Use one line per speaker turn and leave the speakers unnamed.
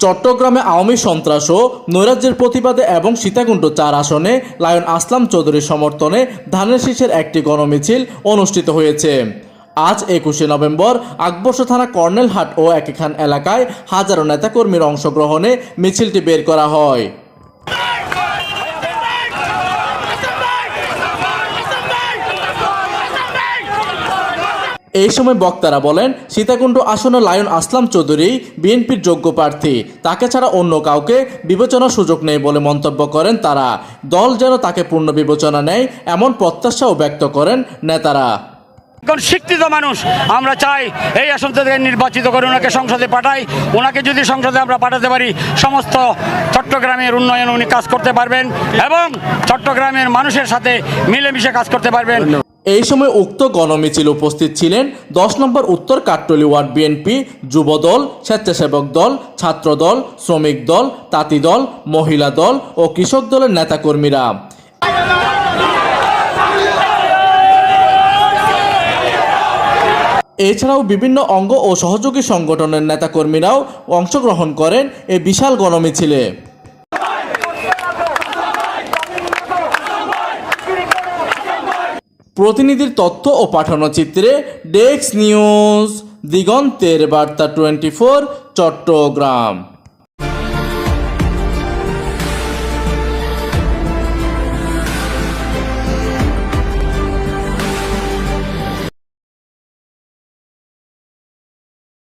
চট্টগ্রামে আওয়ামী সন্ত্রাস ও নৈরাজ্যের প্রতিবাদে এবং সীতাকুণ্ড চার আসনে লায়ন আসলাম চৌধুরীর সমর্থনে ধানের শীষের একটি গণমিছিল অনুষ্ঠিত হয়েছে। আজ একুশে নভেম্বর আকবর্ষ থানা কর্নেলহাট ও একেখান এলাকায় হাজারো নেতাকর্মীর অংশগ্রহণে মিছিলটি বের করা হয়। এই সময় বক্তারা বলেন, সীতাকুণ্ড আসনে লায়ন আসলাম চৌধুরী, বিএনপির যোগ্য প্রার্থী। তাকে ছাড়া অন্য কাউকে বিবেচনার সুযোগ নেই বলে মন্তব্য করেন তারা। দল যেন তাকে পূর্ণ বিবেচনা নেয়, এমন প্রত্যাশাও ব্যক্ত করেন নেতারা।
শিক্ষিত মানুষ, আমরা চাই এই আসন থেকে নির্বাচিত করে ওনাকে সংসদে পাঠাই। ওনাকে যদি সংসদে আমরা পাঠাতে পারি, সমস্ত চট্টগ্রামের উন্নয়ন উনি কাজ করতে পারবেন এবং চট্টগ্রামের মানুষের সাথে মিলেমিশে কাজ করতে পারবেন।
এই সময় উক্ত গণমিছিল উপস্থিত ছিলেন দশ নম্বর উত্তর কাট্টলি ওয়ার্ড বিএনপি, যুবদল, স্বেচ্ছাসেবক দল ছাত্র দল শ্রমিক দল, তাঁতি দল, মহিলা দল ও কৃষক দলের নেতাকর্মীরা। এছাড়াও বিভিন্ন অঙ্গ ও সহযোগী সংগঠনের নেতাকর্মীরাও অংশগ্রহণ করেন এই বিশাল গণমিছিলে। প্রতিনিধির তথ্য ও পাঠানো চিত্রে ডেস্ক নিউজ দিগন্তের বার্তা টোয়েন্টি ফোর চট্টগ্রাম।